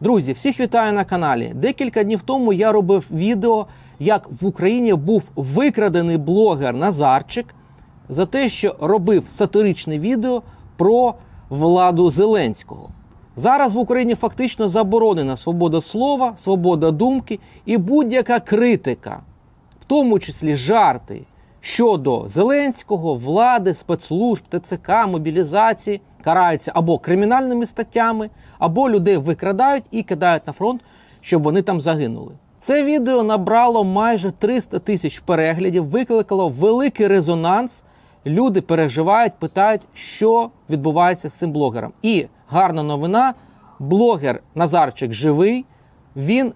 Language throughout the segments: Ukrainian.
Друзі, всіх вітаю на каналі. Декілька днів тому я робив відео, як в Україні був викрадений блогер Назарчик за те, що робив сатиричне відео про владу Зеленського. Зараз в Україні фактично заборонена свобода слова, свобода думки і будь-яка критика, в тому числі жарти щодо Зеленського, влади, спецслужб, ТЦК, мобілізації, караються або кримінальними статтями, або людей викрадають і кидають на фронт, щоб вони там загинули. Це відео набрало майже 300 тисяч переглядів, викликало великий резонанс. Люди переживають, питають, що відбувається з цим блогером. І гарна новина: блогер Назарчик живий. Він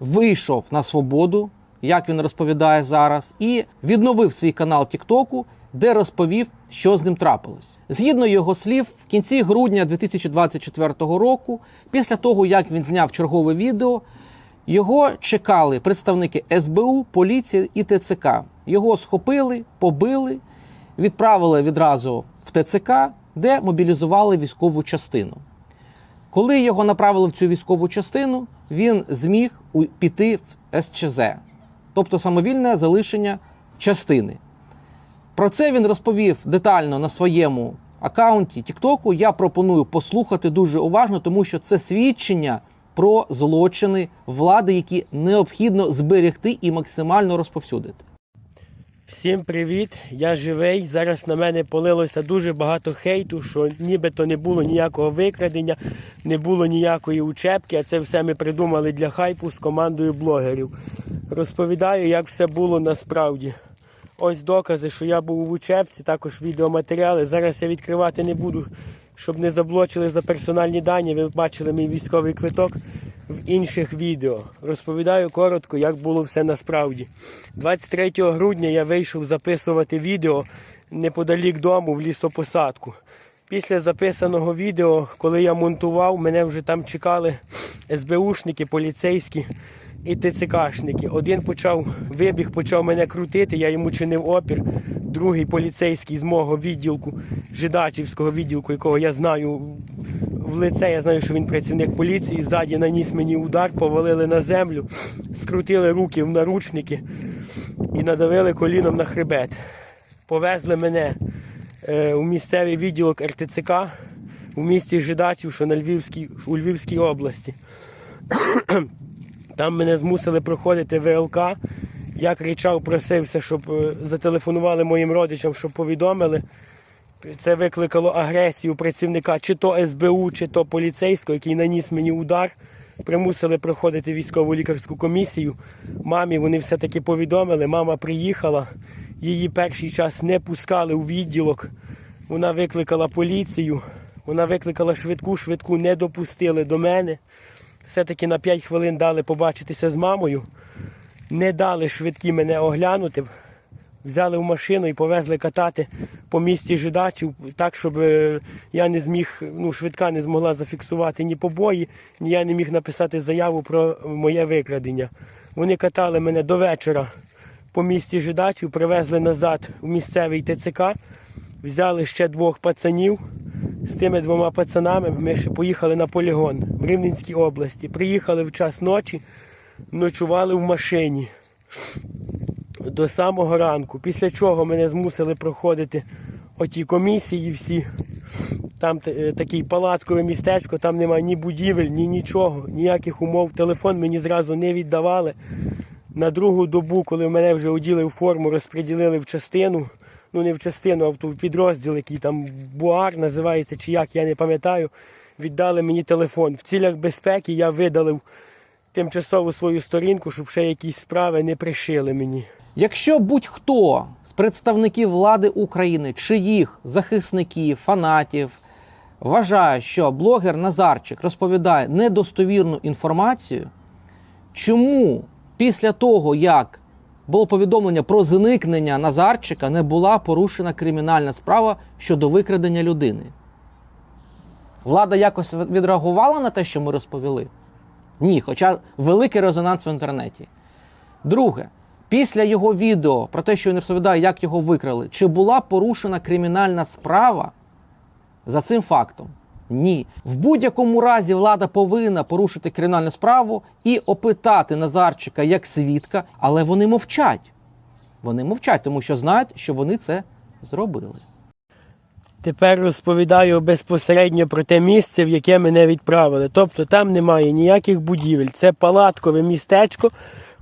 вийшов на свободу, як він розповідає зараз, і відновив свій канал Тіктоку, де розповів, що з ним трапилось. Згідно його слів, в кінці грудня 2024 року, після того як він зняв чергове відео, його чекали представники СБУ, поліції і ТЦК. Його схопили, побили, відправили відразу в ТЦК, де мобілізували військову частину. Коли його направили в цю військову частину, він зміг піти в СЧЗ, тобто самовільне залишення частини. Про це він розповів детально на своєму аккаунті Тіктоку. Я пропоную послухати дуже уважно, тому що це свідчення про злочини влади, які необхідно зберегти і максимально розповсюдити. Всім привіт! Я живий. Зараз на мене полилося дуже багато хейту, що нібито не було ніякого викрадення, не було ніякої учебки, а це все ми придумали для хайпу з командою блогерів. Розповідаю, як все було насправді. Ось докази, що я був в учебці, також відеоматеріали. Зараз я відкривати не буду, щоб не заблочили за персональні дані. Ви бачили мій військовий квиток в інших відео. Розповідаю коротко, як було все насправді. 23 грудня я вийшов записувати відео неподалік дому в лісопосадку. Після записаного відео, коли я монтував, мене вже там чекали СБУшники, поліцейські і ТЦКшники. Один почав вибіг, почав мене крутити, я йому чинив опір. Другий поліцейський з мого відділку, Жидачівського відділку, якого я знаю в лице, я знаю, що він працівник поліції. Ззаді наніс мені удар, повалили на землю, скрутили руки в наручники і надавили коліном на хребет. Повезли мене е, у місцевий відділок РТЦК у місті Жидачів, що на Львівській, у Львівській області. Там мене змусили проходити ВЛК. Я кричав, просився, щоб е, зателефонували моїм родичам, щоб повідомили. Це викликало агресію працівника чи то СБУ, чи то поліцейського, який наніс мені удар. Примусили проходити військову лікарську комісію. Мамі вони все-таки повідомили. Мама приїхала, її перший час не пускали у відділок. Вона викликала поліцію, вона викликала швидку, швидку не допустили до мене. Все-таки на 5 хвилин дали побачитися з мамою. Не дали швидкі мене оглянути. Взяли в машину і повезли катати по місті жидачів, так, щоб е, я не зміг, ну, швидка не змогла зафіксувати ні побої, ні я не міг написати заяву про моє викрадення. Вони катали мене до вечора по місті жидачів, привезли назад в місцевий ТЦК, взяли ще двох пацанів. З тими двома пацанами ми ще поїхали на полігон в Рівненській області. Приїхали в час ночі, ночували в машині до самого ранку. Після чого мене змусили проходити оті комісії всі. Там е, такий палаткове містечко, там немає ні будівель, ні нічого, ніяких умов. Телефон мені зразу не віддавали. На другу добу, коли мене вже оділи в форму, розподілили в частину. Ну не в частину, а в підрозділ, який там Буар називається, чи як, я не пам'ятаю. Віддали мені телефон. В цілях безпеки я видалив тимчасову свою сторінку, щоб ще якісь справи не пришили мені. Якщо будь-хто з представників влади України, чиїх захисників, фанатів вважає, що блогер Назарчик розповідає недостовірну інформацію, чому після того, як було повідомлення про зникнення Назарчика, не була порушена кримінальна справа щодо викрадення людини? Влада якось відреагувала на те, що ми розповіли? Ні, хоча великий резонанс в інтернеті. Друге, після його відео про те, що він розповідає, як його викрали, чи була порушена кримінальна справа за цим фактом? Ні. В будь-якому разі влада повинна порушити кримінальну справу і опитати Назарчика як свідка, але вони мовчать. Вони мовчать, тому що знають, що вони це зробили. Тепер розповідаю безпосередньо про те місце, в яке мене відправили. Тобто там немає ніяких будівель. Це палаткове містечко.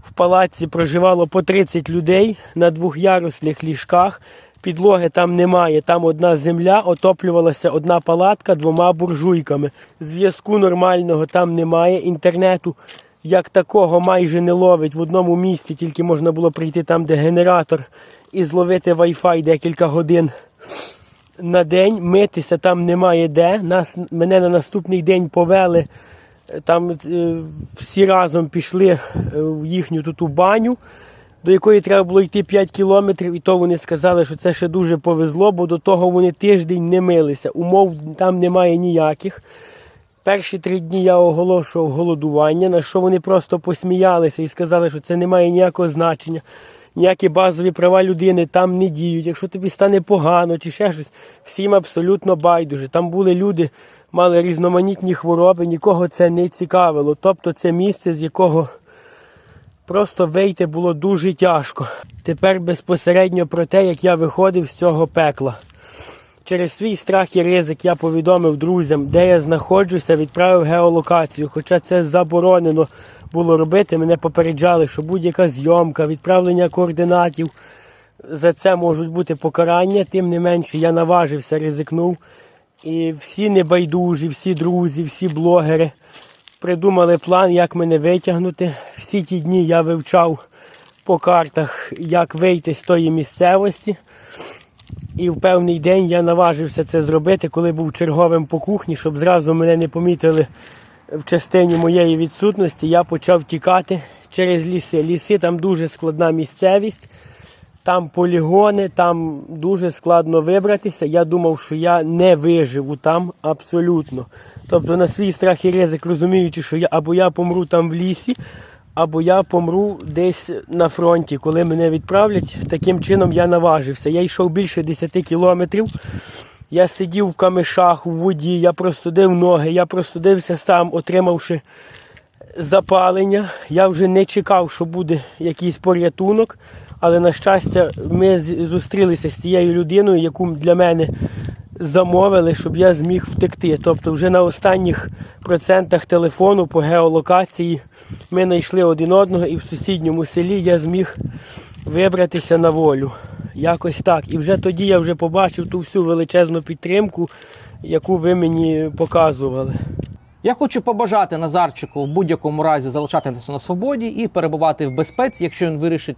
В палатці проживало по 30 людей на двохярусних ліжках. Підлоги там немає. Там одна земля, отоплювалася одна палатка двома буржуйками. Зв'язку нормального там немає. Інтернету як такого майже не ловить. В одному місці тільки можна було прийти там, де генератор, і зловити Wi-Fi декілька годин на день митися там немає де. Нас, мене на наступний день повели. Там е, всі разом пішли е, в їхню ту баню, до якої треба було йти 5 кілометрів, і то вони сказали, що це ще дуже повезло, бо до того вони тиждень не милися. Умов там немає ніяких. Перші три дні я оголошував голодування, на що вони просто посміялися і сказали, що це не має ніякого значення. Ніякі базові права людини там не діють. Якщо тобі стане погано чи ще щось, всім абсолютно байдуже. Там були люди, мали різноманітні хвороби, нікого це не цікавило. Тобто це місце, з якого просто вийти було дуже тяжко. Тепер безпосередньо про те, як я виходив з цього пекла. Через свій страх і ризик я повідомив друзям, де я знаходжуся, відправив геолокацію. Хоча це заборонено було робити, мене попереджали, що будь-яка зйомка, відправлення координатів, за це можуть бути покарання. Тим не менше, я наважився, ризикнув. І всі небайдужі, всі друзі, всі блогери придумали план, як мене витягнути. Всі ті дні я вивчав по картах, як вийти з тої місцевості. І в певний день я наважився це зробити, коли був черговим по кухні, щоб зразу мене не помітили в частині моєї відсутності. Я почав тікати через ліси. Ліси там дуже складна місцевість, там полігони, там дуже складно вибратися. Я думав, що я не виживу там абсолютно. Тобто на свій страх і ризик, розуміючи, що я або я помру там в лісі, або я помру десь на фронті, коли мене відправлять. Таким чином я наважився. Я йшов більше 10 кілометрів. Я сидів в камишах, у воді, я простудив ноги, я простудився сам, отримавши запалення. Я вже не чекав, що буде якийсь порятунок. Але на щастя, ми зустрілися з цією людиною, яку для мене замовили, щоб я зміг втекти. Тобто, вже на останніх процентах телефону по геолокації ми знайшли один одного, і в сусідньому селі я зміг вибратися на волю. Якось так. І вже тоді я вже побачив ту всю величезну підтримку, яку ви мені показували. Я хочу побажати Назарчику в будь-якому разі залишатися на свободі і перебувати в безпеці, якщо він вирішить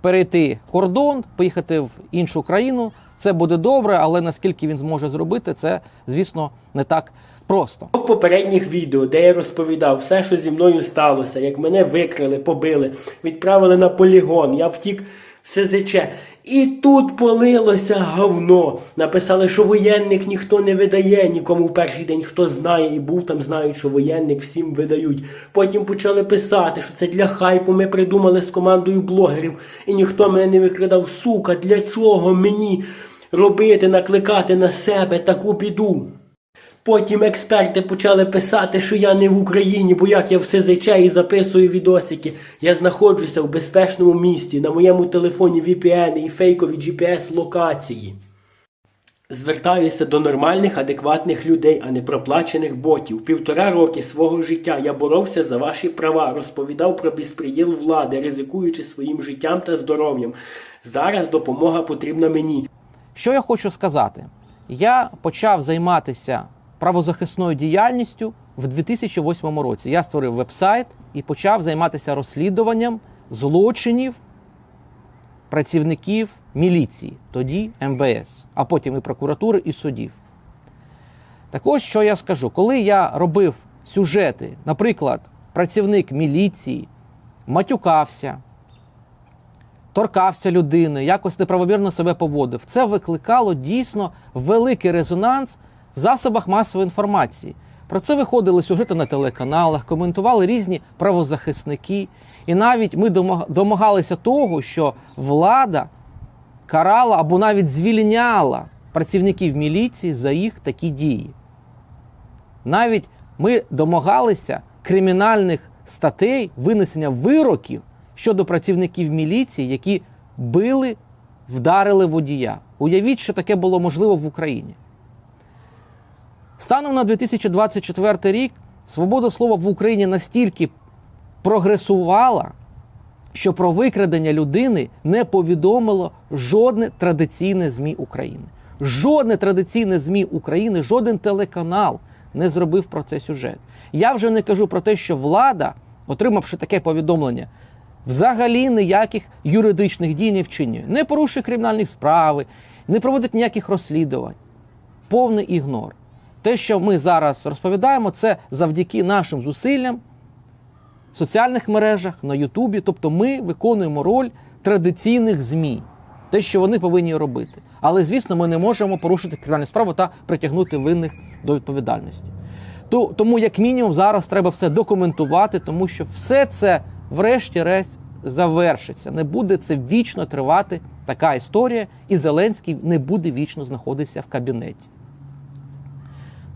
перейти кордон, поїхати в іншу країну. Це буде добре, але наскільки він зможе зробити, це, звісно, не так просто. В попередніх відео, де я розповідав все, що зі мною сталося, як мене викрили, побили, відправили на полігон, я втік в СЗЧ. І тут полилося говно. Написали, що воєнник ніхто не видає нікому в перший день, хто знає і був там, знають, що воєнник всім видають. Потім почали писати, що це для хайпу. Ми придумали з командою блогерів, і ніхто мене не викрадав. Сука, для чого мені робити, накликати на себе таку біду? Потім експерти почали писати, що я не в Україні, бо як я в СЗЧ і записую відосики. Я знаходжуся в безпечному місці, на моєму телефоні VPN і фейкові GPS-локації. Звертаюся до нормальних, адекватних людей, а не проплачених ботів. Півтора роки свого життя я боровся за ваші права, розповідав про безпреділ влади, ризикуючи своїм життям та здоров'ям. Зараз допомога потрібна мені. Що я хочу сказати? Я почав займатися правозахисною діяльністю в 2008 році. Я створив веб-сайт і почав займатися розслідуванням злочинів працівників міліції, тоді МВС, а потім і прокуратури, і судів. Так ось що я скажу, коли я робив сюжети, наприклад, працівник міліції матюкався, торкався людини, якось неправомірно себе поводив. Це викликало дійсно великий резонанс в засобах масової інформації. Про це виходили сюжети на телеканалах, коментували різні правозахисники. І навіть ми домагалися того, що влада карала або навіть звільняла працівників міліції за їх такі дії. Навіть ми домагалися кримінальних статей винесення вироків щодо працівників міліції, які били, вдарили водія. Уявіть, що таке було можливо в Україні. Станом на 2024 рік свобода слова в Україні настільки прогресувала, що про викрадення людини не повідомило жодне традиційне ЗМІ України. Жодне традиційне ЗМІ України, жоден телеканал не зробив про це сюжет. Я вже не кажу про те, що влада, отримавши таке повідомлення, взагалі ніяких юридичних дій не вчинює, не порушує кримінальні справи, не проводить ніяких розслідувань. Повний ігнор. Те, що ми зараз розповідаємо, це завдяки нашим зусиллям в соціальних мережах, на Ютубі. Тобто ми виконуємо роль традиційних ЗМІ, те, що вони повинні робити. Але, звісно, ми не можемо порушити кримінальну справу та притягнути винних до відповідальності. То- Тому, як мінімум, зараз треба все документувати, тому що все це, врешті-решт, завершиться. Не буде це вічно тривати така історія, і Зеленський не буде вічно знаходитися в кабінеті.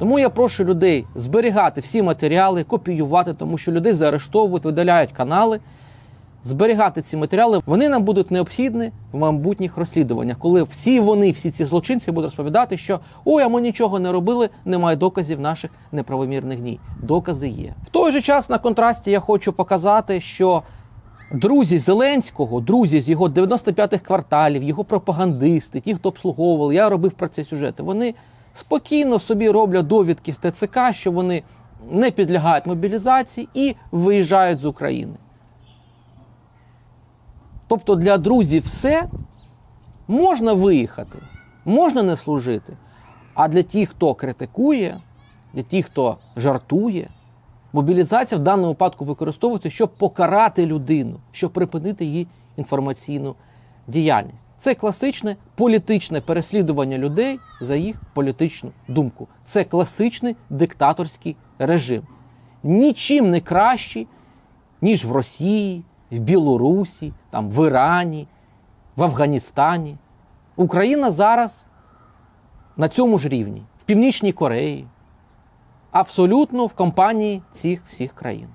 Тому я прошу людей зберігати всі матеріали, копіювати, тому що людей заарештовують, видаляють канали. Зберігати ці матеріали вони нам будуть необхідні в майбутніх розслідуваннях, коли всі вони, всі ці злочинці будуть розповідати, що ой, а ми нічого не робили, немає доказів наших неправомірних дій. Докази є. В той же час на контрасті я хочу показати, що друзі Зеленського, друзі з його 95-х кварталів, його пропагандисти, ті, хто обслуговували, я робив про це сюжети. Вони спокійно собі роблять довідки з ТЦК, що вони не підлягають мобілізації і виїжджають з України. Тобто для друзів все можна виїхати, можна не служити. А для тих, хто критикує, для тих, хто жартує, мобілізація в даному випадку використовується, щоб покарати людину, щоб припинити її інформаційну діяльність. Це класичне політичне переслідування людей за їх політичну думку. Це класичний диктаторський режим. Нічим не кращий, ніж в Росії, в Білорусі, там, в Ірані, в Афганістані. Україна зараз на цьому ж рівні, в Північній Кореї, абсолютно в компанії цих всіх країн.